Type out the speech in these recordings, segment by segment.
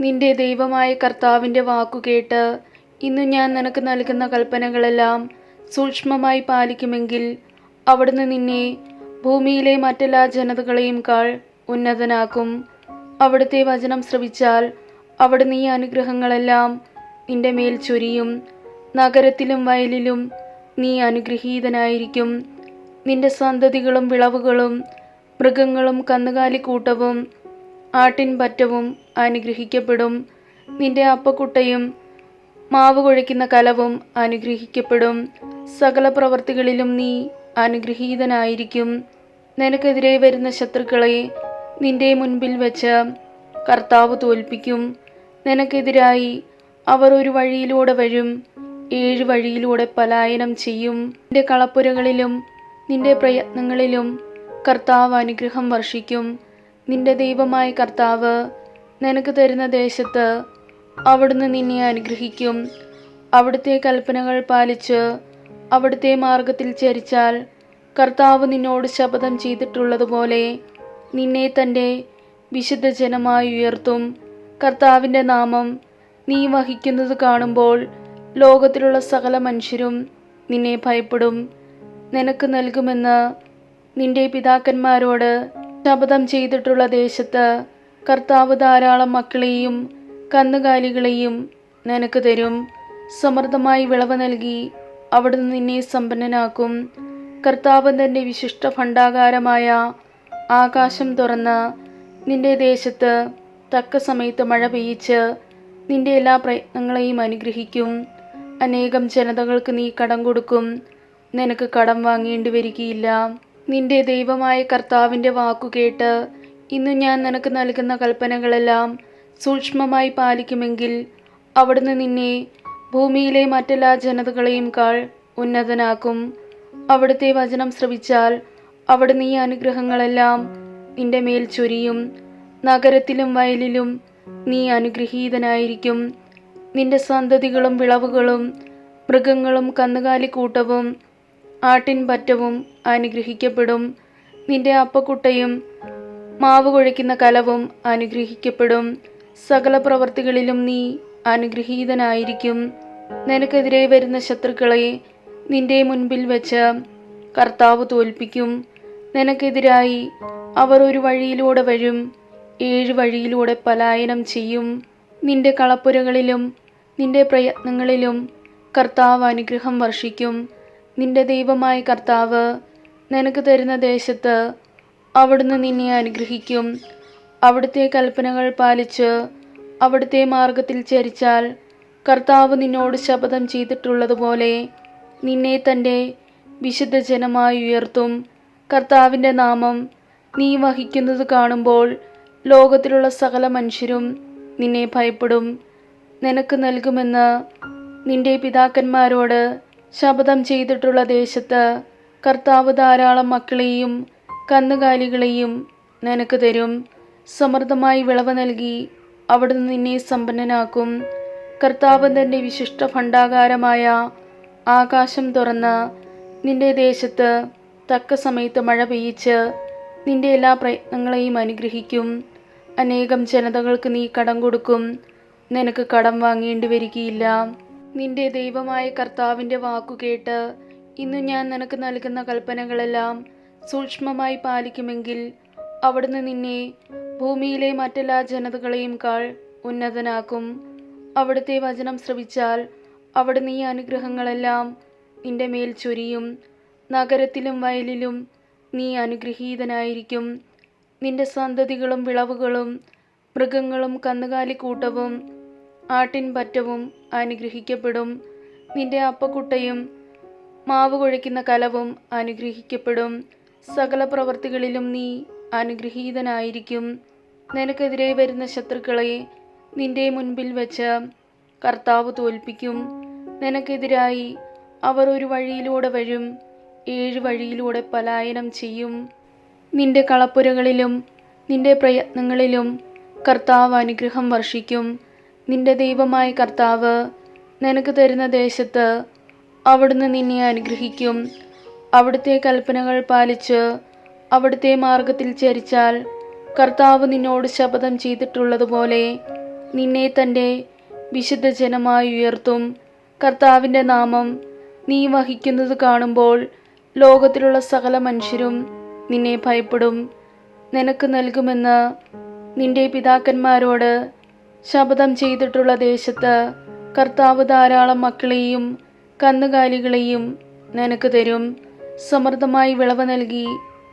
നിന്റെ ദൈവമായ കർത്താവിന്റെ വാക്കുകേട്ട് ഇന്ന് ഞാൻ നിനക്ക് നൽകുന്ന കൽപ്പനകളെല്ലാം സൂക്ഷ്മമായി പാലിക്കുമെങ്കിൽ അവിടുന്ന് നിന്നെ ഭൂമിയിലെ മറ്റെല്ലാ ജനതകളെയും കാൾ ഉന്നതനാക്കും. അവിടുത്തെ വചനം ശ്രവിച്ചാൽ അവിടുന്ന് ഈ അനുഗ്രഹങ്ങളെല്ലാം നിന്റെ മേൽ ചൊരിയും. നഗരത്തിലും വയലിലും നീ അനുഗ്രഹീതനായിരിക്കും. നിന്റെ സന്തതികളും വിളവുകളും മൃഗങ്ങളും കന്നുകാലിക്കൂട്ടവും ആട്ടിൻപറ്റവും അനുഗ്രഹിക്കപ്പെടും. നിന്റെ അപ്പക്കുട്ടയും മാവ് കുഴയ്ക്കുന്ന കലവും അനുഗ്രഹിക്കപ്പെടും. സകല പ്രവർത്തികളിലും നീ അനുഗ്രഹീതനായിരിക്കും. നിനക്കെതിരെ വരുന്ന ശത്രുക്കളെ നിന്റെ മുൻപിൽ വെച്ച് കർത്താവ് തോൽപ്പിക്കും. നിനക്കെതിരായി അവർ ഒരു വഴിയിലൂടെ വരും. ഏഴ് വഴിയിലൂടെ പലായനം ചെയ്യും. നിന്റെ കളപ്പുരകളിലും നിന്റെ പ്രയത്നങ്ങളിലും കർത്താവ് അനുഗ്രഹം വർഷിക്കും. നിന്റെ ദൈവമായ കർത്താവ് നിനക്ക് തരുന്ന ദേശത്ത് അവിടുന്ന് നിന്നെ അനുഗ്രഹിക്കും. അവിടുത്തെ കൽപ്പനകൾ പാലിച്ച് അവിടുത്തെ മാർഗത്തിൽ ചരിച്ചാൽ കർത്താവ് നിന്നോട് ശപഥം ചെയ്തിട്ടുള്ളതുപോലെ നിന്നെ തന്റെ വിശുദ്ധ ജനമായി ഉയർത്തും. കർത്താവിന്റെ നാമം നീ വഹിക്കുന്നത് കാണുമ്പോൾ ലോകത്തിലുള്ള സകല മനുഷ്യരും നിന്നെ ഭയപ്പെടും. നിനക്ക് നൽകുമെന്ന് നിന്റെ പിതാക്കന്മാരോട് ശപഥം ചെയ്തിട്ടുള്ള ദേശത്ത് കർത്താവ് ധാരാളം മക്കളെയും കന്നുകാലികളെയും നിനക്ക് തരും. സമൃദ്ധമായി വിളവ് നൽകി അവിടുന്ന് നിന്നെ സമ്പന്നനാക്കും. കർത്താവ് തന്റെ വിശിഷ്ട ഭണ്ഡാകാരമായ ആകാശം തുറന്ന് നിന്റെ ദേശത്ത് തക്ക സമയത്ത് മഴ പെയ്യിച്ച് നിന്റെ എല്ലാ പ്രയത്നങ്ങളെയും അനുഗ്രഹിക്കും. അനേകം ജനതകൾക്ക് നീ കടം കൊടുക്കും. നിനക്ക് കടം വാങ്ങേണ്ടി വരികയില്ല. നിന്റെ ദൈവമായ കർത്താവിന്റെ വാക്കുകേട്ട് ഇന്നു ഞാൻ നിനക്ക് നൽകുന്ന കൽപ്പനകളെല്ലാം സൂക്ഷ്മമായി പാലിക്കുമെങ്കിൽ അവിടുന്ന് നിന്നെ ഭൂമിയിലെ മറ്റെല്ലാ ജനതകളെയും കാൾ ഉന്നതനാക്കും. അവിടുത്തെ വചനം ശ്രവിച്ചാൽ അവിടുന്ന് ഈ അനുഗ്രഹങ്ങളെല്ലാം നിന്റെ മേൽ ചൊരിയും. നഗരത്തിലും വയലിലും നീ അനുഗ്രഹീതനായിരിക്കും. നിന്റെ സന്തതികളും വിളവുകളും മൃഗങ്ങളും കന്നുകാലിക്കൂട്ടവും ആട്ടിൻപറ്റവും അനുഗ്രഹിക്കപ്പെടും. നിന്റെ അപ്പക്കുട്ടയും മാവ് കുഴയ്ക്കുന്ന കലവും അനുഗ്രഹിക്കപ്പെടും. സകല പ്രവർത്തികളിലും നീ അനുഗ്രഹീതനായിരിക്കും. നിനക്കെതിരെ വരുന്ന ശത്രുക്കളെ നിന്റെ മുൻപിൽ വെച്ച് കർത്താവ് തോൽപ്പിക്കും. നിനക്കെതിരായി അവർ ഒരു വഴിയിലൂടെ വരും. ഏഴ് വഴിയിലൂടെ പലായനം ചെയ്യും. നിന്റെ കളപ്പുരകളിലും നിന്റെ പ്രയത്നങ്ങളിലും കർത്താവ് അനുഗ്രഹം വർഷിക്കും. നിന്റെ ദൈവമായ കർത്താവ് നിനക്ക് തരുന്ന ദേശത്ത് അവിടുന്ന് നിന്നെ അനുഗ്രഹിക്കും. അവിടുത്തെ കൽപ്പനകൾ പാലിച്ച് അവിടുത്തെ മാർഗത്തിൽ ചരിച്ചാൽ കർത്താവ് നിന്നോട് ശപഥം ചെയ്തിട്ടുള്ളതുപോലെ നിന്നെ തന്റെ വിശുദ്ധ ജനമായി ഉയർത്തും. കർത്താവിന്റെ നാമം നീ വഹിക്കുന്നത് കാണുമ്പോൾ ലോകത്തിലുള്ള സകല മനുഷ്യരും നിന്നെ ഭയപ്പെടും. നിനക്ക് നൽകുമെന്ന് നിന്റെ പിതാക്കന്മാരോട് ശപഥം ചെയ്തിട്ടുള്ള ദേശത്ത് കർത്താവ് ധാരാളം മക്കളെയും കന്നുകാലികളെയും നിനക്ക് തരും. സമൃദ്ധമായി വിളവ് നൽകി അവിടുന്ന് നിന്നെ സമ്പന്നനാക്കും. കർത്താവ് തന്റെ വിശിഷ്ട ഭണ്ഡാകാരമായ ആകാശം തുറന്ന് നിന്റെ ദേശത്ത് തക്ക സമയത്ത് മഴ പെയ്യിച്ച് നിന്റെ എല്ലാ പ്രയത്നങ്ങളെയും അനുഗ്രഹിക്കും. അനേകം ജനതകൾക്ക് നീ കടം കൊടുക്കും. നിനക്ക് കടം വാങ്ങേണ്ടി വരികയില്ല. നിന്റെ ദൈവമായ കർത്താവിന്റെ വാക്കുകേട്ട് ഇന്ന് ഞാൻ നിനക്ക് നൽകുന്ന കൽപ്പനകളെല്ലാം സൂക്ഷ്മമായി പാലിക്കുമെങ്കിൽ അവിടുന്ന് നിന്നെ ഭൂമിയിലെ മറ്റെല്ലാ ജനതകളെയും കാൾ ഉന്നതനാക്കും. അവിടുത്തെ വചനം ശ്രവിച്ചാൽ അവിടുന്ന് ഈ അനുഗ്രഹങ്ങളെല്ലാം നിന്റെ മേൽ ചൊരിയും. നഗരത്തിലും വയലിലും നീ അനുഗ്രഹീതനായിരിക്കും. നിന്റെ സന്തതികളും വിളവുകളും മൃഗങ്ങളും കന്നുകാലിക്കൂട്ടവും ആട്ടിൻപറ്റവും അനുഗ്രഹിക്കപ്പെടും. നിന്റെ അപ്പക്കുട്ടയും മാവ് കുഴയ്ക്കുന്ന കലവും അനുഗ്രഹിക്കപ്പെടും. സകല പ്രവർത്തികളിലും നീ അനുഗ്രഹീതനായിരിക്കും. നിനക്കെതിരെ വരുന്ന ശത്രുക്കളെ നിന്റെ മുൻപിൽ വെച്ച് കർത്താവ് തോൽപ്പിക്കും. നിനക്കെതിരായി അവർ ഒരു വഴിയിലൂടെ വരും ഏഴ് വഴിയിലൂടെ പലായനം ചെയ്യും. നിന്റെ കളപ്പുരകളിലും നിന്റെ പ്രയത്നങ്ങളിലും കർത്താവ് അനുഗ്രഹം വർഷിക്കും. നിന്റെ ദൈവമായ കർത്താവ് നിനക്ക് തരുന്ന ദേശത്ത് അവിടുന്ന് നിന്നെ അനുഗ്രഹിക്കും. അവിടുത്തെ കൽപ്പനകൾ പാലിച്ച് അവിടുത്തെ മാർഗത്തിൽ ചരിച്ചാൽ കർത്താവ് നിന്നോട് ശപഥം ചെയ്തിട്ടുള്ളതുപോലെ നിന്നെ തന്റെ വിശുദ്ധ ജനമായി ഉയർത്തും. കർത്താവിന്റെ നാമം നീ വഹിക്കുന്നത് കാണുമ്പോൾ ലോകത്തിലുള്ള സകല മനുഷ്യരും നിന്നെ ഭയപ്പെടും. നിനക്ക് നൽകുമെന്ന് നിന്റെ പിതാക്കന്മാരോട് ശപഥം ചെയ്തിട്ടുള്ള ദേശത്ത് കർത്താവ് ധാരാളം മക്കളെയും കന്നുകാലികളെയും നിനക്ക് തരും. സമൃദ്ധമായി വിളവ് നൽകി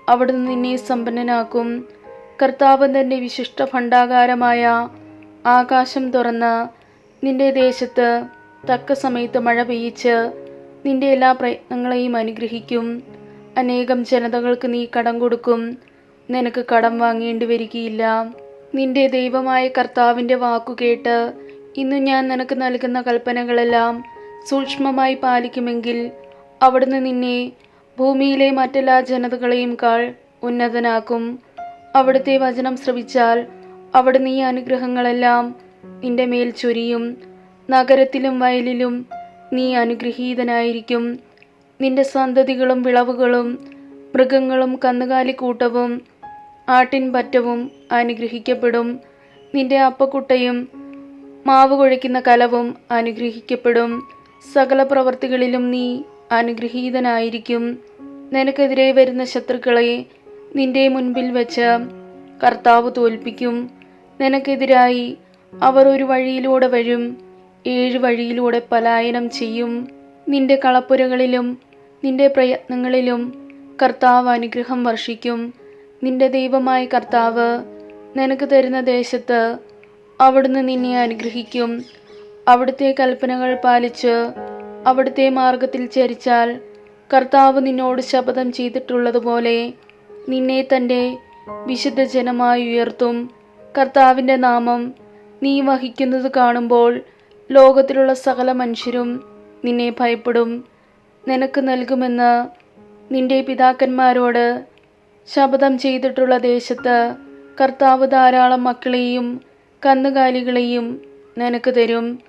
അവിടുന്ന് നിന്നെ സമ്പന്നനാക്കും. കർത്താവ് തന്റെ വിശിഷ്ട ഭണ്ഡാകാരമായ ആകാശം തുറന്ന് നിന്റെ ദേശത്ത് തക്ക സമയത്ത് മഴ പെയ്യിച്ച് നിന്റെ എല്ലാ പ്രയത്നങ്ങളെയും അനുഗ്രഹിക്കും. അനേകം ജനതകൾക്ക് നീ കടം കൊടുക്കും. നിനക്ക് കടം വാങ്ങേണ്ടി വരികയില്ല. നിന്റെ ദൈവമായ കർത്താവിന്റെ വാക്കുകേട്ട് ഇന്ന് ഞാൻ നിനക്ക് നൽകുന്ന കൽപ്പനകളെല്ലാം സൂക്ഷ്മമായി പാലിക്കുമെങ്കിൽ അവിടുന്ന് നിന്നെ ഭൂമിയിലെ മറ്റെല്ലാ ജനതകളെയും കാൾ ഉന്നതനാക്കും. അവിടുത്തെ വചനം ശ്രവിച്ചാൽ അവിടുന്ന് നീ അനുഗ്രഹങ്ങളെല്ലാം നിന്റെ മേൽ ചൊരിയും. നഗരത്തിലും വയലിലും നീ അനുഗ്രഹീതനായിരിക്കും. നിന്റെ സന്തതികളും വിളവുകളും മൃഗങ്ങളും കന്നുകാലിക്കൂട്ടവും ആട്ടിൻപറ്റവും അനുഗ്രഹിക്കപ്പെടും. നിന്റെ അപ്പക്കുട്ടയും മാവ് കുഴയ്ക്കുന്ന കലവും അനുഗ്രഹിക്കപ്പെടും. സകല പ്രവർത്തികളിലും നീ അനുഗ്രഹീതനായിരിക്കും. നിനക്കെതിരെ വരുന്ന ശത്രുക്കളെ നിന്റെ മുൻപിൽ വെച്ച് കർത്താവ് തോൽപ്പിക്കും. നിനക്കെതിരായി അവർ ഒരു വഴിയിലൂടെ വരും. ഏഴ് വഴിയിലൂടെ പലായനം ചെയ്യും. നിന്റെ കളപ്പുരകളിലും നിന്റെ പ്രയത്നങ്ങളിലും കർത്താവ് അനുഗ്രഹം വർഷിക്കും. നിന്റെ ദൈവമായ കർത്താവ് നിനക്ക് തരുന്ന ദേശത്ത് അവിടുന്ന് നിന്നെ അനുഗ്രഹിക്കും. അവിടുത്തെ കൽപ്പനകൾ പാലിച്ച് അവിടുത്തെ മാർഗത്തിൽ ചരിച്ചാൽ കർത്താവ് നിന്നോട് ശപഥം ചെയ്തിട്ടുള്ളതുപോലെ നിന്നെ തന്റെ വിശുദ്ധ ജനമായി ഉയർത്തും. കർത്താവിന്റെ നാമം നീ വഹിക്കുന്നത് കാണുമ്പോൾ ലോകത്തിലുള്ള സകല മനുഷ്യരും നിന്നെ ഭയപ്പെടും. നിനക്ക് നൽകുമെന്ന് നിന്റെ പിതാക്കന്മാരോട് ശപഥം ചെയ്തിട്ടുള്ള ദേശത്ത് കർത്താവ് ധാരാളം മക്കളെയും കന്നുകാലികളെയും നിനക്ക് തരും.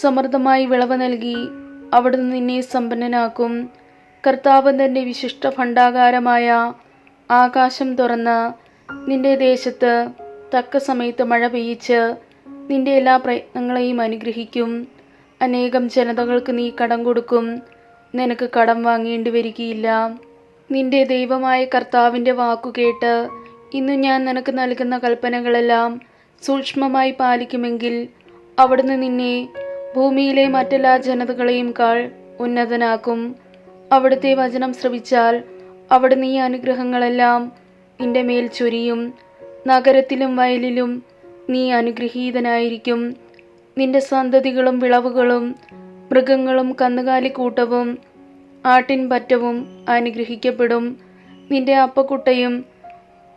സമൃദ്ധമായി വിളവ് നൽകി അവിടുന്ന് നിന്നെ സമ്പന്നനാക്കും. കർത്താവ് തന്റെ വിശിഷ്ട ഭണ്ഡാകാരമായ ആകാശം തുറന്ന് നിന്റെ ദേശത്ത് തക്ക സമയത്ത് മഴ പെയ്യിച്ച് നിന്റെ എല്ലാ പ്രയത്നങ്ങളെയും അനുഗ്രഹിക്കും. അനേകം ജനതകൾക്ക് നീ കടം കൊടുക്കും. നിനക്ക് കടം വാങ്ങേണ്ടി വരികയില്ല. നിന്റെ ദൈവമായ കർത്താവിന്റെ വാക്കുകേട്ട് ഇന്ന് ഞാൻ നിനക്ക് നൽകുന്ന കൽപ്പനകളെല്ലാം സൂക്ഷ്മമായി പാലിക്കുമെങ്കിൽ അവിടുന്ന് നിന്നെ ഭൂമിയിലെ മറ്റെല്ലാ ജനതകളെയും കാൾ ഉന്നതനാക്കും. അവിടുത്തെ വചനം ശ്രവിച്ചാൽ അവിടുന്ന് ഈ അനുഗ്രഹങ്ങളെല്ലാം നിന്റെ മേൽ ചൊരിയും. നഗരത്തിലും വയലിലും നീ അനുഗ്രഹീതനായിരിക്കും. നിന്റെ സന്തതികളും വിളവുകളും മൃഗങ്ങളും കന്നുകാലിക്കൂട്ടവും ആട്ടിൻ പറ്റവും അനുഗ്രഹിക്കപ്പെടും. നിന്റെ അപ്പക്കുട്ടയും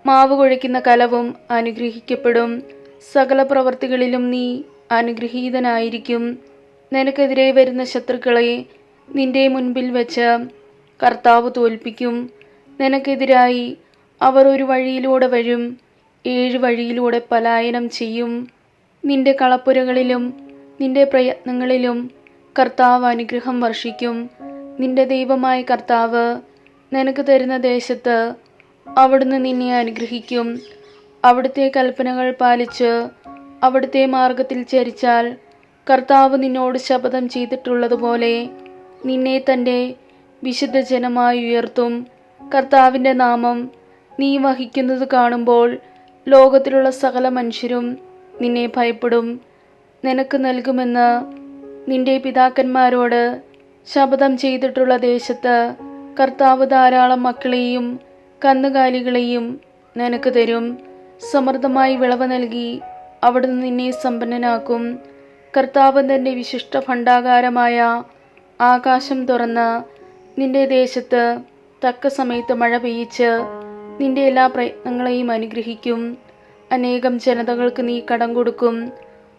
മാവ് കൊഴിക്കുന്ന കലവും അനുഗ്രഹിക്കപ്പെടും. സകല പ്രവർത്തികളിലും നീ അനുഗ്രഹീതനായിരിക്കും. നിനക്കെതിരെ വരുന്ന ശത്രുക്കളെ നിന്റെ മുൻപിൽ വെച്ച് കർത്താവ് തോൽപ്പിക്കും. നിനക്കെതിരായി അവർ ഒരു വഴിയിലൂടെ വരും ഏഴ് വഴിയിലൂടെ പലായനം ചെയ്യും. നിന്റെ കളപ്പുരകളിലും നിന്റെ പ്രയത്നങ്ങളിലും കർത്താവ് അനുഗ്രഹം വർഷിക്കും. നിന്റെ ദൈവമായ കർത്താവ് നിനക്ക് തരുന്ന ദേശത്ത് അവിടുന്ന് നിന്നെ അനുഗ്രഹിക്കും. അവിടുത്തെ കൽപ്പനകൾ പാലിച്ച് അവിടുത്തെ മാർഗത്തിൽ ചരിച്ചാൽ കർത്താവ് നിന്നോട് ശപഥം ചെയ്തിട്ടുള്ളതുപോലെ നിന്നെ തന്റെ വിശുദ്ധ ജനമായി ഉയർത്തും. കർത്താവിന്റെ നാമം നീ വഹിക്കുന്നത് കാണുമ്പോൾ ലോകത്തിലുള്ള സകല മനുഷ്യരും നിന്നെ ഭയപ്പെടും. നിനക്ക് നൽകുമെന്ന് നിന്റെ പിതാക്കന്മാരോട് ശപഥം ചെയ്തിട്ടുള്ള ദേശത്ത് കർത്താവ് ധാരാളം മക്കളെയും കന്നുകാലികളെയും നിനക്ക് തരും. സമൃദ്ധമായി വിളവ് നൽകി അവിടുന്ന് നിന്നെ സമ്പന്നനാക്കും. കർത്താവ് തന്റെ വിശിഷ്ട ഭണ്ഡാകാരമായ ആകാശം തുറന്ന് നിന്റെ ദേശത്ത് തക്ക സമയത്ത് മഴ പെയ്യിച്ച് നിന്റെ എല്ലാ പ്രയത്നങ്ങളെയും അനുഗ്രഹിക്കും. അനേകം ജനതകൾക്ക് നീ കടം കൊടുക്കും.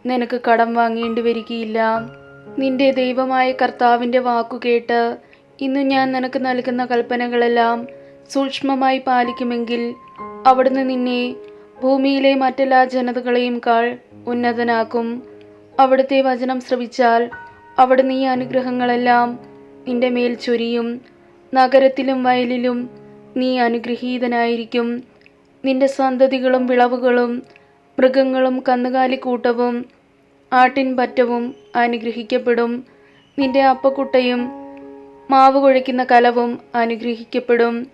നിനക്ക് കടം വാങ്ങേണ്ടി വരികയില്ല. നിന്റെ ദൈവമായ കർത്താവിന്റെ വാക്കുകേട്ട് ഇന്ന് ഞാൻ നിനക്ക് നൽകുന്ന കൽപ്പനകളെല്ലാം സൂക്ഷ്മമായി പാലിക്കുമെങ്കിൽ അവിടുന്ന് നിന്നെ ഭൂമിയിലെ മറ്റെല്ലാ ജനതകളെയും കാൾ ഉന്നതനാക്കും. അവിടുത്തെ വചനം ശ്രവിച്ചാൽ അവിടുന്ന് ഈ അനുഗ്രഹങ്ങളെല്ലാം നിന്റെ മേൽ ചൊരിയും. നഗരത്തിലും വയലിലും നീ അനുഗ്രഹീതനായിരിക്കും. നിന്റെ സന്തതികളും വിളവുകളും മൃഗങ്ങളും കന്നുകാലിക്കൂട്ടവും ആട്ടിൻ പറ്റവും അനുഗ്രഹിക്കപ്പെടും. നിന്റെ അപ്പക്കുട്ടയും മാവ് കുഴയ്ക്കുന്ന കലവും അനുഗ്രഹിക്കപ്പെടും.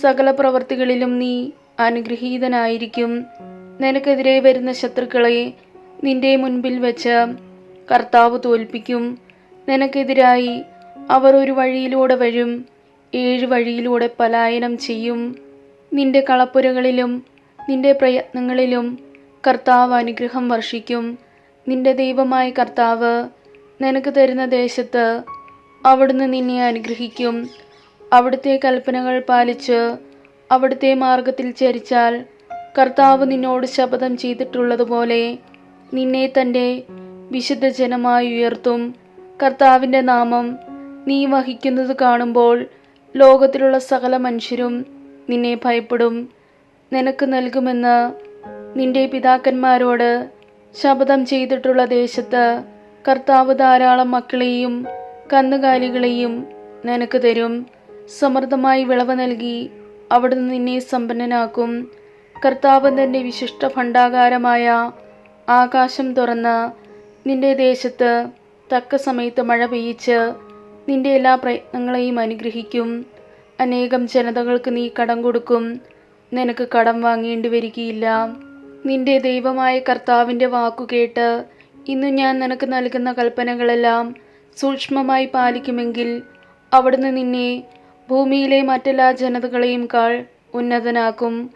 സകല പ്രവർത്തികളിലും നീ അനുഗ്രഹീതനായിരിക്കും. നിനക്കെതിരെ വരുന്ന ശത്രുക്കളെ നിന്റെ മുൻപിൽ വെച്ച് കർത്താവ് തോൽപ്പിക്കും. നിനക്കെതിരായി അവർ ഒരു വഴിയിലൂടെ വരും. ഏഴ് വഴിയിലൂടെ പലായനം ചെയ്യും. നിന്റെ കളപ്പുരകളിലും നിന്റെ പ്രയത്നങ്ങളിലും കർത്താവ് അനുഗ്രഹം വർഷിക്കും. നിന്റെ ദൈവമായ കർത്താവ് നിനക്ക് തരുന്ന ദേശത്ത് അവിടുന്ന് നിന്നെ അനുഗ്രഹിക്കും. അവിടുത്തെ കൽപ്പനകൾ പാലിച്ച് അവിടുത്തെ മാർഗത്തിൽ ചരിച്ചാൽ കർത്താവ് നിന്നോട് ശപഥം ചെയ്തിട്ടുള്ളതുപോലെ നിന്നെ തന്റെ വിശുദ്ധ ജനമായി ഉയർത്തും. കർത്താവിന്റെ നാമം നീ വഹിക്കുന്നത് കാണുമ്പോൾ ലോകത്തിലുള്ള സകല മനുഷ്യരും നിന്നെ ഭയപ്പെടും. നിനക്ക് നൽകുമെന്ന് നിന്റെ പിതാക്കന്മാരോട് ശപഥം ചെയ്തിട്ടുള്ള ദേശത്ത് കർത്താവ് ധാരാളം മക്കളെയും കന്നുകാലികളെയും നിനക്ക് തരും. സമൃദ്ധമായി വിളവ് നൽകി അവിടുന്ന് നിന്നെ സമ്പന്നനാക്കും. കർത്താവ് തന്റെ വിശിഷ്ട ഭണ്ഡാകാരമായ ആകാശം തുറന്ന് നിന്റെ ദേശത്ത് തക്ക സമയത്ത് മഴ പെയ്യിച്ച് നിന്റെ എല്ലാ പ്രയത്നങ്ങളെയും അനുഗ്രഹിക്കും. അനേകം ജനതകൾക്ക് നീ കടം കൊടുക്കും. നിനക്ക് കടം വാങ്ങേണ്ടി വരികയില്ല. നിന്റെ ദൈവമായ കർത്താവിന്റെ വാക്കുകേട്ട് ഇന്നു ഞാൻ നിനക്ക് നൽകുന്ന കൽപ്പനകളെല്ലാം സൂക്ഷ്മമായി പാലിക്കുമെങ്കിൽ അവിടുന്ന് നിന്നെ ഭൂമിയിലെ മറ്റെല്ലാ ജനതകളെയും കാൾ ഉന്നതനാക്കും.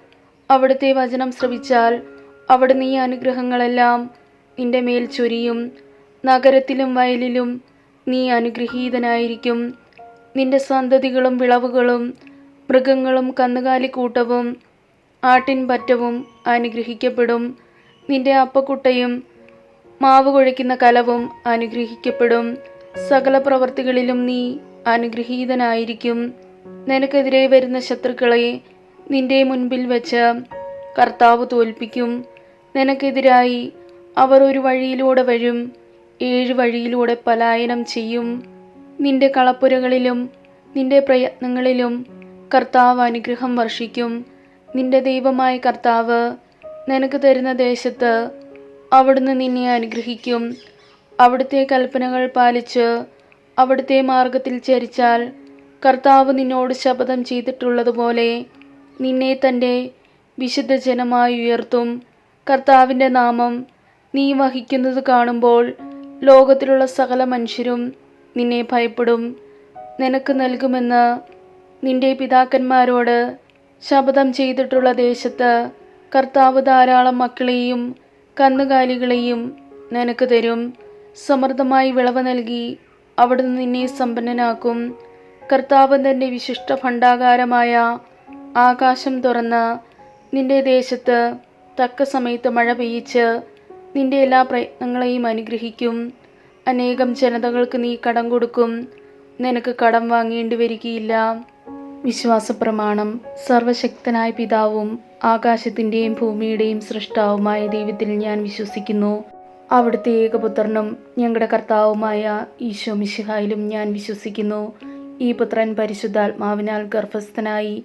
അവിടുത്തെ വചനം ശ്രവിച്ചാൽ അവിടുന്ന് ഈ അനുഗ്രഹങ്ങളെല്ലാം നിന്റെ മേൽ ചൊരിയും. നഗരത്തിലും വയലിലും നീ അനുഗ്രഹീതനായിരിക്കും. നിന്റെ സന്തതികളും വിളവുകളും മൃഗങ്ങളും കന്നുകാലിക്കൂട്ടവും ആട്ടിൻ പറ്റവും അനുഗ്രഹിക്കപ്പെടും. നിന്റെ അപ്പക്കുട്ടയും മാവ് കുഴയ്ക്കുന്ന കലവും അനുഗ്രഹിക്കപ്പെടും. സകല പ്രവർത്തികളിലും നീ അനുഗ്രഹീതനായിരിക്കും. നിനക്കെതിരെ വരുന്ന ശത്രുക്കളെ നിന്റെ മുൻപിൽ വെച്ച് കർത്താവ് തോൽപ്പിക്കും. നിനക്കെതിരായി അവർ ഒരു വഴിയിലൂടെ വരും ഏഴ് വഴിയിലൂടെ പലായനം ചെയ്യും. നിന്റെ കളപ്പുരകളിലും നിന്റെ പ്രയത്നങ്ങളിലും കർത്താവ് അനുഗ്രഹം വർഷിക്കും. നിന്റെ ദൈവമായ കർത്താവ് നിനക്ക് തരുന്ന ദേശത്ത് അവിടുന്ന് നിന്നെ അനുഗ്രഹിക്കും. അവിടുത്തെ കൽപ്പനകൾ പാലിച്ച് അവിടുത്തെ മാർഗത്തിൽ ചരിച്ചാൽ കർത്താവ് നിന്നോട് ശപഥം ചെയ്തിട്ടുള്ളതുപോലെ നിന്നെ തന്റെ വിശുദ്ധ ജനമായി ഉയർത്തും. കർത്താവിന്റെ നാമം നീ വഹിക്കുന്നത് കാണുമ്പോൾ ലോകത്തിലുള്ള സകല മനുഷ്യരും നിന്നെ ഭയപ്പെടും. നിനക്ക് നൽകുമെന്ന് നിന്റെ പിതാക്കന്മാരോട് ശപഥം ചെയ്തിട്ടുള്ള ദേശത്ത് കർത്താവ് ധാരാളം മക്കളെയും കന്നുകാലികളെയും നിനക്ക് തരും. സമൃദ്ധമായി വിളവ് നൽകി അവിടുന്ന് നിന്നെ സമ്പന്നനാക്കും. കർത്താവ് തന്റെ വിശിഷ്ട ഭണ്ഡാകാരമായ ആകാശം തുറന്ന് നിന്റെ ദേശത്ത് തക്ക സമയത്ത് മഴ പെയ്യിച്ച് നിന്റെ എല്ലാ പ്രയത്നങ്ങളെയും അനുഗ്രഹിക്കും. അനേകം ജനതകൾക്ക് നീ കടം കൊടുക്കും. നിനക്ക് കടം വാങ്ങേണ്ടി വരികയില്ല. വിശ്വാസപ്രമാണം സർവശക്തനായ പിതാവും ആകാശത്തിന്റെയും ഭൂമിയുടെയും സൃഷ്ടാവുമായ ദൈവത്തിൽ ഞാൻ വിശ്വസിക്കുന്നു. അവിടുത്തെ ഏകപുത്രനും ഞങ്ങളുടെ കർത്താവുമായ ഈശോ മിശിഹായിലും ഞാൻ വിശ്വസിക്കുന്നു. ഈ പുത്രൻ പരിശുദ്ധാത്മാവിനാൽ ഗർഭസ്ഥനായി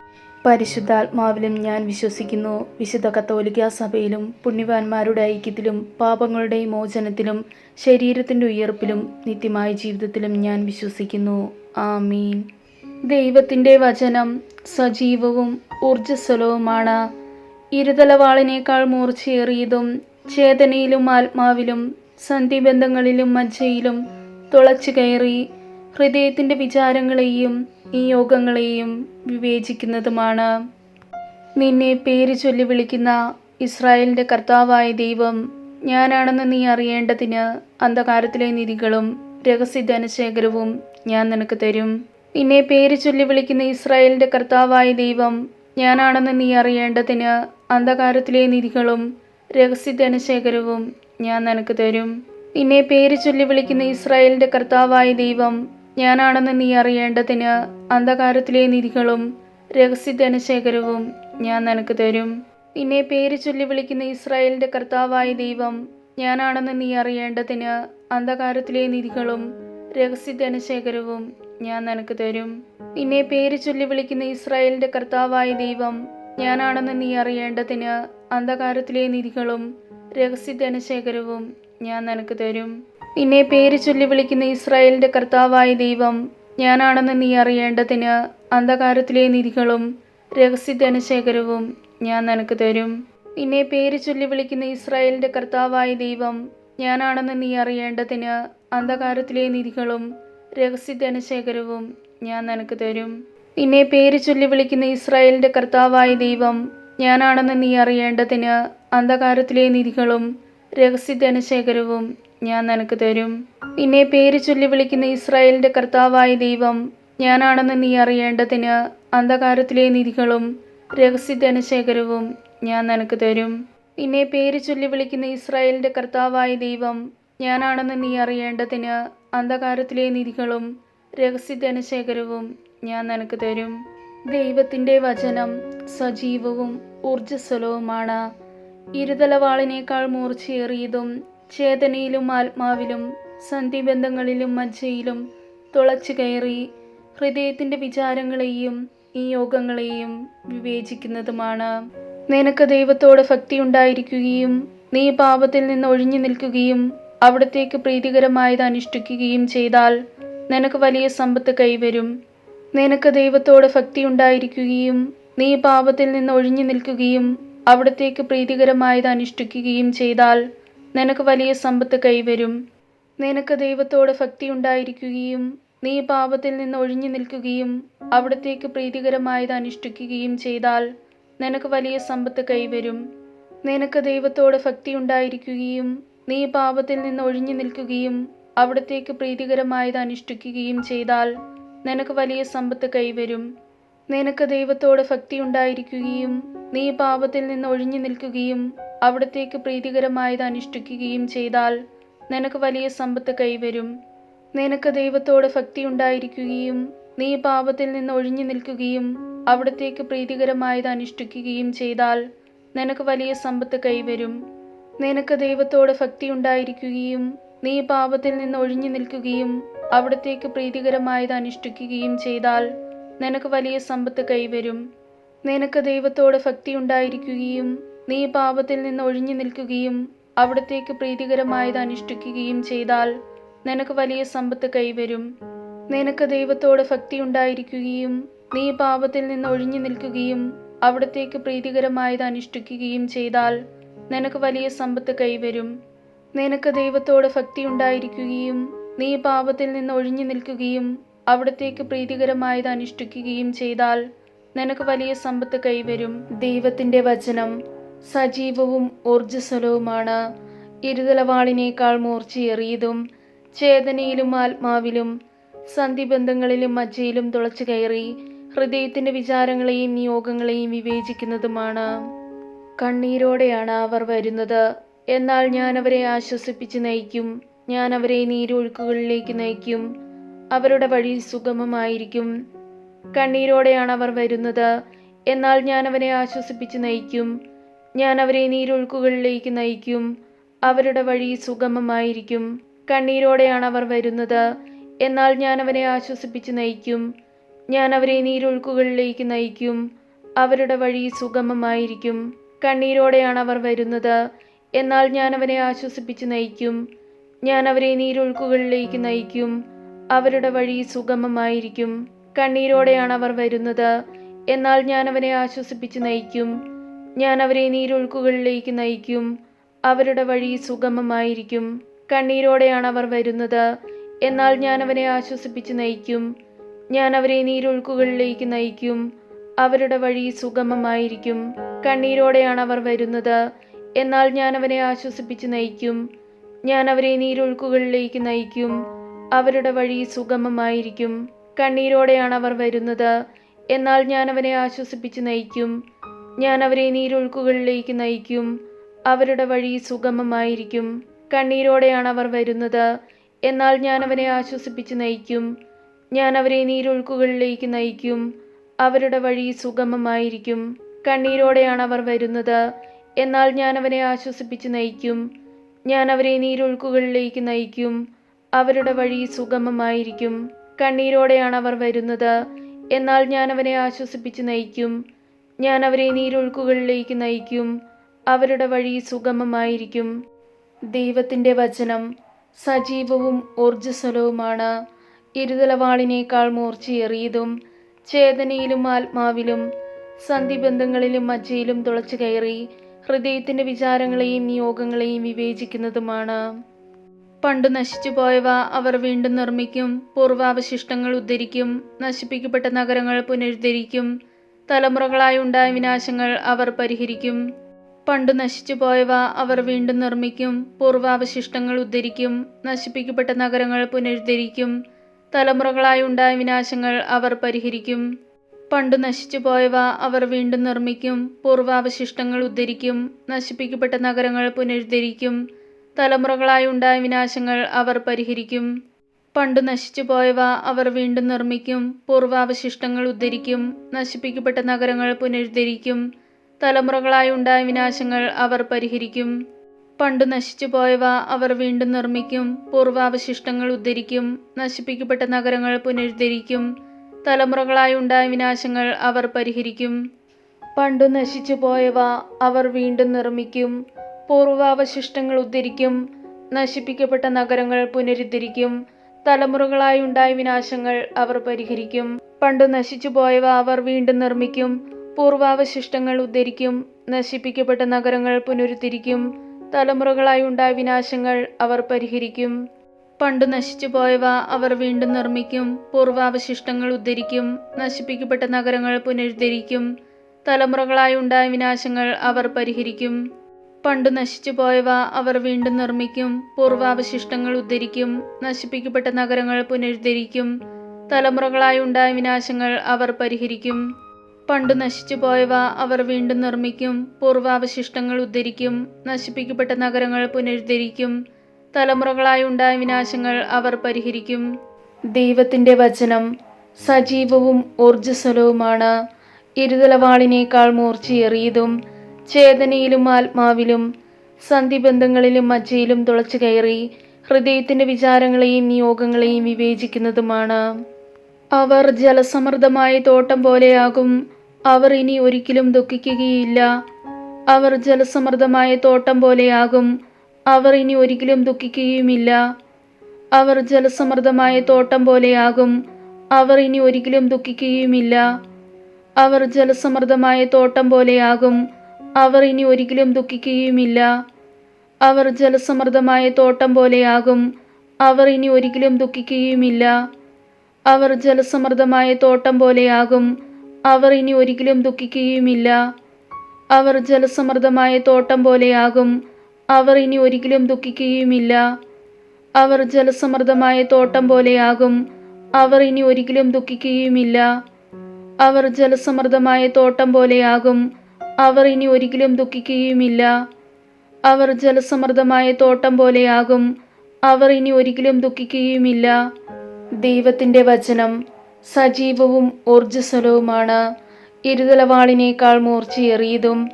പരിശുദ്ധാത്മാവിലും ഞാൻ വിശ്വസിക്കുന്നു. വിശുദ്ധ കത്തോലിക്ക സഭയിലും പുണ്യവാന്മാരുടെ ഐക്യത്തിലും പാപങ്ങളുടെ മോചനത്തിലും ശരീരത്തിന്റെ ഉയർപ്പിലും നിത്യമായ ജീവിതത്തിലും ഞാൻ വിശ്വസിക്കുന്നു. ആമീൻ. ദൈവത്തിന്റെ വചനം സജീവവും ഊർജസ്വലവുമാണ്. ഇരുതലവാളിനേക്കാൾ മൂർച്ചയേറിയതും ചേതനയിലും ആത്മാവിലും സന്ധിബന്ധങ്ങളിലും മജ്ജയിലും തുളച്ചു കയറി ഹൃദയത്തിന്റെ വിചാരങ്ങളെയും ഈ യോഗങ്ങളെയും വിവേചിക്കുന്നതുമാണ്. നിന്നെ പേര് ചൊല്ലി വിളിക്കുന്ന ഇസ്രായേലിന്റെ കർത്താവായ ദൈവം ഞാനാണെന്ന് നീ അറിയേണ്ടതിന് അന്ധകാരത്തിലെ നിധികളും രഹസ്യധനശേഖരവും ഞാൻ നിനക്ക് തരും. നിന്നെ പേര് ചൊല്ലി വിളിക്കുന്ന ഇസ്രായേലിന്റെ കർത്താവായ ദൈവം ഞാനാണെന്ന് നീ അറിയേണ്ടതിന് അന്ധകാരത്തിലെ നിധികളും രഹസ്യധനശേഖരവും ഞാൻ നിനക്ക് തരും. നിന്നെ പേര് ചൊല്ലി വിളിക്കുന്ന ഇസ്രായേലിന്റെ കർത്താവായ ദൈവം ഞാനാണെന്ന് നീ അറിയേണ്ടതിന് അന്ധകാരത്തിലെ നിധികളും രഹസ്യധനശേഖരവും ഞാൻ നിനക്ക് തരും. നിന്നെ പേര് ചൊല്ലി വിളിക്കുന്ന ഇസ്രായേലിന്റെ കർത്താവായ ദൈവം ഞാനാണെന്ന് നീ അറിയേണ്ടതിന് അന്ധകാരത്തിലെ നിധികളും രഹസ്യധനശേഖരവും ഞാൻ നിനക്ക് തരും. നിന്നെ പേര് ചൊല്ലി വിളിക്കുന്ന ഇസ്രായേലിന്റെ കർത്താവായ ദൈവം ഞാനാണെന്ന് നീ അറിയേണ്ടതിന് അന്ധകാരത്തിലെ നിധികളും രഹസ്യധനശേഖരവും ഞാൻ നിനക്ക് തരും. നിന്നെ പേര് ചൊല്ലി വിളിക്കുന്ന ഇസ്രായേലിന്റെ കർത്താവായ ദൈവം ഞാനാണെന്ന് നീ അറിയേണ്ടതിന് അന്ധകാരത്തിലെ നിധികളും രഹസ്യധനശേഖരവും ഞാൻ നിനക്ക് തരും. നിന്നെ പേര് ചൊല്ലി വിളിക്കുന്ന ഇസ്രായേലിന്റെ കർത്താവായ ദൈവം ഞാനാണെന്ന് നീ അറിയേണ്ടതിന് അന്ധകാരത്തിലെ നിധികളും രഹസ്യധനശേഖരവും ഞാൻ നിനക്ക് തരും. നിന്നെ പേര് ചൊല്ലി വിളിക്കുന്ന ഇസ്രായേലിന്റെ കർത്താവായ ദൈവം ഞാനാണെന്ന് നീ അറിയേണ്ടതിന് അന്ധകാരത്തിലെ നിധികളും രഹസ്യധനശേഖരവും ഞാൻ നിനക്ക് തരും. പിന്നെ പേര് ചൊല്ലി വിളിക്കുന്ന ഇസ്രായേലിന്റെ കർത്താവായ ദൈവം ഞാനാണെന്ന് നീ അറിയേണ്ടതിന് അന്ധകാരത്തിലെ നിധികളും രഹസ്യധനശേഖരവും ഞാൻ നിനക്ക് തരും. പിന്നെ പേര് ചൊല്ലി വിളിക്കുന്ന ഇസ്രായേലിന്റെ കർത്താവായ ദൈവം ഞാനാണെന്ന് നീ അറിയേണ്ടതിന് അന്ധകാരത്തിലെ നിധികളും രഹസ്യധനശേഖരവും ഞാൻ നിനക്ക് തരും. ദൈവത്തിന്റെ വചനം സജീവവും ഊർജസ്വലവുമാണ്. ഇരുതലവാളിനേക്കാൾ മൂർച്ചയേറിയതും ചേതനയിലും ആത്മാവിലും സന്ധിബന്ധങ്ങളിലും മജ്ജയിലും തുളച്ചു കയറി ഹൃദയത്തിന്റെ വിചാരങ്ങളെയും ഈ യോഗങ്ങളെയും വിവേചിക്കുന്നതുമാണ്. നിനക്ക് ദൈവത്തോട് ഭക്തി ഉണ്ടായിരിക്കുകയും നീ പാപത്തിൽ നിന്ന് ഒഴിഞ്ഞു നിൽക്കുകയും അവിടത്തേക്ക് പ്രീതികരമായത് അനുഷ്ഠിക്കുകയും ചെയ്താൽ നിനക്ക് വലിയ സമ്പത്ത് കൈവരും. നിനക്ക് ദൈവത്തോട് ഭക്തി ഉണ്ടായിരിക്കുകയും നീ പാപത്തിൽ നിന്ന് ഒഴിഞ്ഞു നിൽക്കുകയും അവിടത്തേക്ക് പ്രീതികരമായത് അനുഷ്ഠിക്കുകയും ചെയ്താൽ നിനക്ക് വലിയ സമ്പത്ത് കൈവരും. നിനക്ക് ദൈവത്തോട് ഭക്തി ഉണ്ടായിരിക്കുകയും നീ പാപത്തിൽ നിന്ന് ഒഴിഞ്ഞു നിൽക്കുകയും അവിടത്തേക്ക് പ്രീതികരമായത് അനുഷ്ഠിക്കുകയും ചെയ്താൽ നിനക്ക് വലിയ സമ്പത്ത് കൈവരും. നിനക്ക് ദൈവത്തോട് ഭക്തി ഉണ്ടായിരിക്കുകയും നീ പാപത്തിൽ നിന്ന് ഒഴിഞ്ഞു നിൽക്കുകയും അവിടത്തേക്ക് പ്രീതികരമായത് അനുഷ്ഠിക്കുകയും ചെയ്താൽ നിനക്ക് വലിയ സമ്പത്ത് കൈവരും. നിനക്ക് ദൈവത്തോട് ഭക്തി ഉണ്ടായിരിക്കുകയും നീ പാപത്തിൽ നിന്ന് ഒഴിഞ്ഞു നിൽക്കുകയും അവിടത്തേക്ക് പ്രീതികരമായത് അനുഷ്ഠിക്കുകയും ചെയ്താൽ നിനക്ക് വലിയ സമ്പത്ത് കൈവരും. നിനക്ക് ദൈവത്തോട് ഭക്തി ഉണ്ടായിരിക്കുകയും നീ പാപത്തിൽ നിന്ന് ഒഴിഞ്ഞു നിൽക്കുകയും അവിടത്തേക്ക് പ്രീതികരമായത് അനുഷ്ഠിക്കുകയും ചെയ്താൽ നിനക്ക് വലിയ സമ്പത്ത് കൈവരും. നിനക്ക് ദൈവത്തോട് ഭക്തി ഉണ്ടായിരിക്കുകയും നീ പാപത്തിൽ നിന്ന് ഒഴിഞ്ഞു നിൽക്കുകയും അവിടത്തേക്ക് പ്രീതികരമായത് അനുഷ്ഠിക്കുകയും ചെയ്താൽ നിനക്ക് വലിയ സമ്പത്ത് കൈവരും. നിനക്ക് ദൈവത്തോട് ഭക്തി ഉണ്ടായിരിക്കുകയും നീ പാപത്തിൽ നിന്ന് ഒഴിഞ്ഞു നിൽക്കുകയും അവിടത്തേക്ക് പ്രീതികരമായത് അനുഷ്ഠിക്കുകയും ചെയ്താൽ നിനക്ക് വലിയ സമ്പത്ത് കൈവരും. നിനക്ക് ദൈവത്തോട് ഭക്തി ഉണ്ടായിരിക്കുകയും നീ പാപത്തിൽ നിന്ന് ഒഴിഞ്ഞു നിൽക്കുകയും അവിടത്തേക്ക് പ്രീതികരമായത് അനുഷ്ഠിക്കുകയും ചെയ്താൽ നിനക്ക് വലിയ സമ്പത്ത് കൈവരും. നിനക്ക് ദൈവത്തോട് ഭക്തി ഉണ്ടായിരിക്കുകയും നീ പാപത്തിൽ നിന്ന് ഒഴിഞ്ഞു നിൽക്കുകയും അവിടത്തേക്ക് പ്രീതികരമായത് അനുഷ്ഠിക്കുകയും ചെയ്താൽ നിനക്ക് വലിയ സമ്പത്ത് കൈവരും. ദൈവത്തിന്റെ വചനം സജീവവും ഊർജസ്വലവുമാണ്. ഇരുതലവാളിനേക്കാൾ മൂർച്ചയേറിയതും ചേതനയിലും ആത്മാവിലും സന്ധിബന്ധങ്ങളിലും മജ്ജയിലും തുളച്ചു കയറി ഹൃദയത്തിന്റെ വിചാരങ്ങളെയും നിയോഗങ്ങളെയും വിവേചിക്കുന്നതുമാണ്. കണ്ണീരോടെയാണ് അവർ വരുന്നത്. എന്നാൽ ഞാൻ അവരെ ആശ്വസിപ്പിച്ച് നയിക്കും. ഞാൻ അവരെ നീരൊഴുക്കുകളിലേക്ക് നയിക്കും. അവരുടെ വഴി സുഗമമായിരിക്കും. കണ്ണീരോടെയാണ് അവർ വരുന്നത്. എന്നാൽ ഞാൻ അവരെ ആശ്വസിപ്പിച്ച് നയിക്കും. ഞാൻ അവരെ നീരൊഴുക്കുകളിലേക്ക് നയിക്കും. അവരുടെ വഴി സുഗമമായിരിക്കും. കണ്ണീരോടെയാണ് അവർ വരുന്നത്. എന്നാൽ ഞാൻ അവരെ ആശ്വസിപ്പിച്ച് നയിക്കും. ഞാൻ അവരെ നീരൊഴുക്കുകളിലേക്ക് നയിക്കും. അവരുടെ വഴി സുഗമമായിരിക്കും. കണ്ണീരോടെയാണ് അവർ വരുന്നത്. എന്നാൽ ഞാൻ അവരെ ആശ്വസിപ്പിച്ച് നയിക്കും. ഞാൻ അവരെ നീരൊഴുക്കുകളിലേക്ക് നയിക്കും. അവരുടെ വഴി സുഗമമായിരിക്കും. കണ്ണീരോടെയാണ് അവർ വരുന്നത്. എന്നാൽ ഞാൻ അവരെ ആശ്വസിപ്പിച്ച് നയിക്കും. ഞാൻ അവരെ നീരൊഴുക്കുകളിലേക്ക് നയിക്കും. അവരുടെ വഴി സുഗമമായിരിക്കും. കണ്ണീരോടെയാണ് അവർ വരുന്നത്. എന്നാൽ ഞാൻ അവരെ ആശ്വസിപ്പിച്ച് നയിക്കും. ഞാൻ അവരെ നീരൊഴുക്കുകളിലേക്ക് നയിക്കും. അവരുടെ വഴി സുഗമമായിരിക്കും. കണ്ണീരോടെയാണ് അവർ വരുന്നത്. എന്നാൽ ഞാൻ അവരെ ആശ്വസിപ്പിച്ച് നയിക്കും. ഞാൻ അവരെ നീരൊഴുക്കുകളിലേക്ക് നയിക്കും. അവരുടെ വഴി സുഗമമായിരിക്കും. കണ്ണീരോടെയാണ് അവർ വരുന്നത്. എന്നാൽ ഞാൻ അവരെ ആശ്വസിപ്പിച്ച് നയിക്കും. ഞാൻ അവരെ നീരൊഴുക്കുകളിലേക്ക് നയിക്കും. അവരുടെ വഴി സുഗമമായിരിക്കും. കണ്ണീരോടെയാണ് അവർ വരുന്നത്. എന്നാൽ ഞാൻ അവരെ ആശ്വസിപ്പിച്ച് നയിക്കും. ഞാൻ അവരെ നീരൊഴുക്കുകളിലേക്ക് നയിക്കും. അവരുടെ വഴി സുഗമമായിരിക്കും. കണ്ണീരോടെയാണ് അവർ വരുന്നത്. എന്നാൽ ഞാൻ അവരെ ആശ്വസിപ്പിച്ച് നയിക്കും. ഞാൻ അവരെ നീരൊഴുക്കുകളിലേക്ക് നയിക്കും. അവരുടെ വഴി സുഗമമായിരിക്കും. കണ്ണീരോടെയാണ് അവർ വരുന്നത്. എന്നാൽ ഞാൻ അവരെ ആശ്വസിപ്പിച്ച് നയിക്കും. ഞാൻ അവരെ നീരൊഴുക്കുകളിലേക്ക് നയിക്കും. അവരുടെ വഴി സുഗമമായിരിക്കും. ദൈവത്തിന്റെ വചനം സജീവവും ഊർജസ്വലവുമാണ്. ഇരുതലവാളിനേക്കാൾ മൂർച്ചയേറിയതും ചേതനയിലും ആത്മാവിലും സന്ധിബന്ധങ്ങളിലും മജ്ജയിലും തുളച്ചു കയറി ഹൃദയത്തിന്റെ വിചാരങ്ങളെയും നിയോഗങ്ങളെയും വിവേചിക്കുന്നതുമാണ്. പണ്ടു നശിച്ചുപോയവ അവർ വീണ്ടും നിർമ്മിക്കും. പൂർവാവശിഷ്ടങ്ങൾ ഉദ്ധരിക്കും. നശിപ്പിക്കപ്പെട്ട നഗരങ്ങൾ പുനരുദ്ധരിക്കും. തലമുറകളായി ഉണ്ടായ വിനാശങ്ങൾ അവർ പരിഹരിക്കും. പണ്ടു നശിച്ചുപോയവ അവർ വീണ്ടും നിർമ്മിക്കും. പൂർവാവശിഷ്ടങ്ങൾ ഉദ്ധരിക്കും. നശിപ്പിക്കപ്പെട്ട നഗരങ്ങൾ പുനരുദ്ധരിക്കും. തലമുറകളായി ഉണ്ടായ വിനാശങ്ങൾ അവർ പരിഹരിക്കും. പണ്ടു നശിച്ചുപോയവ അവർ വീണ്ടും നിർമ്മിക്കും. പൂർവാവശിഷ്ടങ്ങൾ ഉദ്ധരിക്കും. നശിപ്പിക്കപ്പെട്ട നഗരങ്ങൾ പുനരുദ്ധരിക്കും. തലമുറകളായി ഉണ്ടായ വിനാശങ്ങൾ അവർ പരിഹരിക്കും. പണ്ടു നശിച്ചുപോയവ അവർ വീണ്ടും നിർമ്മിക്കും പൂർവാവശിഷ്ടങ്ങൾ ഉദ്ധരിക്കും നശിപ്പിക്കപ്പെട്ട നഗരങ്ങൾ പുനരുദ്ധരിക്കും തലമുറകളായി ഉണ്ടായ വിനാശങ്ങൾ അവർ പരിഹരിക്കും. പണ്ടു നശിച്ചുപോയവ അവർ വീണ്ടും നിർമ്മിക്കും പൂർവാവശിഷ്ടങ്ങൾ ഉദ്ധരിക്കും നശിപ്പിക്കപ്പെട്ട നഗരങ്ങൾ പുനരുദ്ധരിക്കും തലമുറകളായി ഉണ്ടായ വിനാശങ്ങൾ അവർ പരിഹരിക്കും. പണ്ടു നശിച്ചു പോയവ അവർ വീണ്ടും നിർമ്മിക്കും പൂർവാവശിഷ്ടങ്ങൾ ഉദ്ധരിക്കും നശിപ്പിക്കപ്പെട്ട നഗരങ്ങൾ പുനരുദ്ധരിക്കും തലമുറകളായി ഉണ്ടായ വിനാശങ്ങൾ അവർ പരിഹരിക്കും. പണ്ടു നശിച്ചുപോയവ അവർ വീണ്ടും നിർമ്മിക്കും. പൂർവാവശിഷ്ടങ്ങൾ ഉദ്ധരിക്കും. നശിപ്പിക്കപ്പെട്ട നഗരങ്ങൾ പുനരുദ്ധരിക്കും. തലമുറകളായി ഉണ്ടായ വിനാശങ്ങൾ അവർ പരിഹരിക്കും. പണ്ടു നശിച്ചുപോയവ അവർ വീണ്ടും നിർമ്മിക്കും. പൂർവാവശിഷ്ടങ്ങൾ ഉദ്ധരിക്കും. നശിപ്പിക്കപ്പെട്ട നഗരങ്ങൾ പുനരുദ്ധരിക്കും. തലമുറകളായി ഉണ്ടായ വിനാശങ്ങൾ അവർ പരിഹരിക്കും. പണ്ടു നശിച്ചുപോയവ അവർ വീണ്ടും നിർമ്മിക്കും പൂർവാവശിഷ്ടങ്ങൾ ഉദ്ധരിക്കും നശിപ്പിക്കപ്പെട്ട നഗരങ്ങൾ പുനരുദ്ധരിക്കും തലമുറകളായി ഉണ്ടായ വിനാശങ്ങൾ അവർ പരിഹരിക്കും. പണ്ടു നശിച്ചുപോയവ അവർ വീണ്ടും നിർമ്മിക്കും പൂർവാവശിഷ്ടങ്ങൾ ഉദ്ധരിക്കും നശിപ്പിക്കപ്പെട്ട നഗരങ്ങൾ പുനരുദ്ധരിക്കും തലമുറകളായി ഉണ്ടായ വിനാശങ്ങൾ അവർ പരിഹരിക്കും. ദൈവത്തിന്റെ വചനം സജീവവും ഊർജസ്വലവുമാണ്. ഇരുതലവാളിനേക്കാൾ മൂർച്ചയേറിയതും ചേതനയിലും ആത്മാവിലും സന്ധിബന്ധങ്ങളിലും മജ്ജയിലും തുളച്ചു കയറി ഹൃദയത്തിന്റെ വിചാരങ്ങളെയും നിയോഗങ്ങളെയും വിവേചിക്കുന്നതുമാണ്. അവർ ജലസമൃദ്ധമായ തോട്ടം പോലെയാകും. അവർ ഇനി ഒരിക്കലും ദുഃഖിക്കുകയില്ല. അവർ ജലസമൃദ്ധമായ തോട്ടം പോലെയാകും. അവർ ഇനി ഒരിക്കലും ദുഃഖിക്കുകയുമില്ല. അവർ ജലസമൃദ്ധമായ തോട്ടം പോലെയാകും. അവർ ഇനി ഒരിക്കലും ദുഃഖിക്കുകയുമില്ല. അവർ ജലസമൃദ്ധമായ തോട്ടം പോലെയാകും. അവർ ഇനി ഒരിക്കലും ദുഃഖിക്കുകയുമില്ല. അവർ ജലസമൃദ്ധമായ തോട്ടം പോലെയാകും. അവർ ഇനി ഒരിക്കലും ദുഃഖിക്കുകയുമില്ല. അവർ ജലസമൃദ്ധമായ തോട്ടം പോലെയാകും. അവർ ഇനി ഒരിക്കലും ദുഃഖിക്കുകയുമില്ല. അവർ ജലസമൃദ്ധമായ തോട്ടം പോലെയാകും. അവർ ഇനി ഒരിക്കലും ദുഃഖിക്കുകയുമില്ല. അവർ ജലസമൃദ്ധമായ തോട്ടം പോലെയാകും. അവർ ഇനി ഒരിക്കലും ദുഃഖിക്കുകയുമില്ല. അവർ ജലസമൃദ്ധമായ തോട്ടം പോലെയാകും. അവർ ഇനി ഒരിക്കലും ദുഃഖിക്കുകയുമില്ല. അവർ ജലസമൃദ്ധമായ തോട്ടം പോലെയാകും. അവർ ഇനി ഒരിക്കലും ദുഃഖിക്കുകയുമില്ല. ദൈവത്തിന്റെ വചനം സജീവവും ഊർജസ്വലവുമാണ്. ഇരുതലവാളിനേക്കാൾ മൂർച്ചയേറിയതും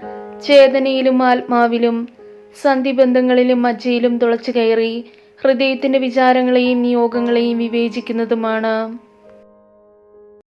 ചേതനയിലും ആത്മാവിലും സന്ധിബന്ധങ്ങളിലും മജ്ജയിലും തുളച്ചു കയറി ഹൃദയത്തിന്റെ വിചാരങ്ങളെയും നിയോഗങ്ങളെയും വിവേചിക്കുന്നതുമാണ്.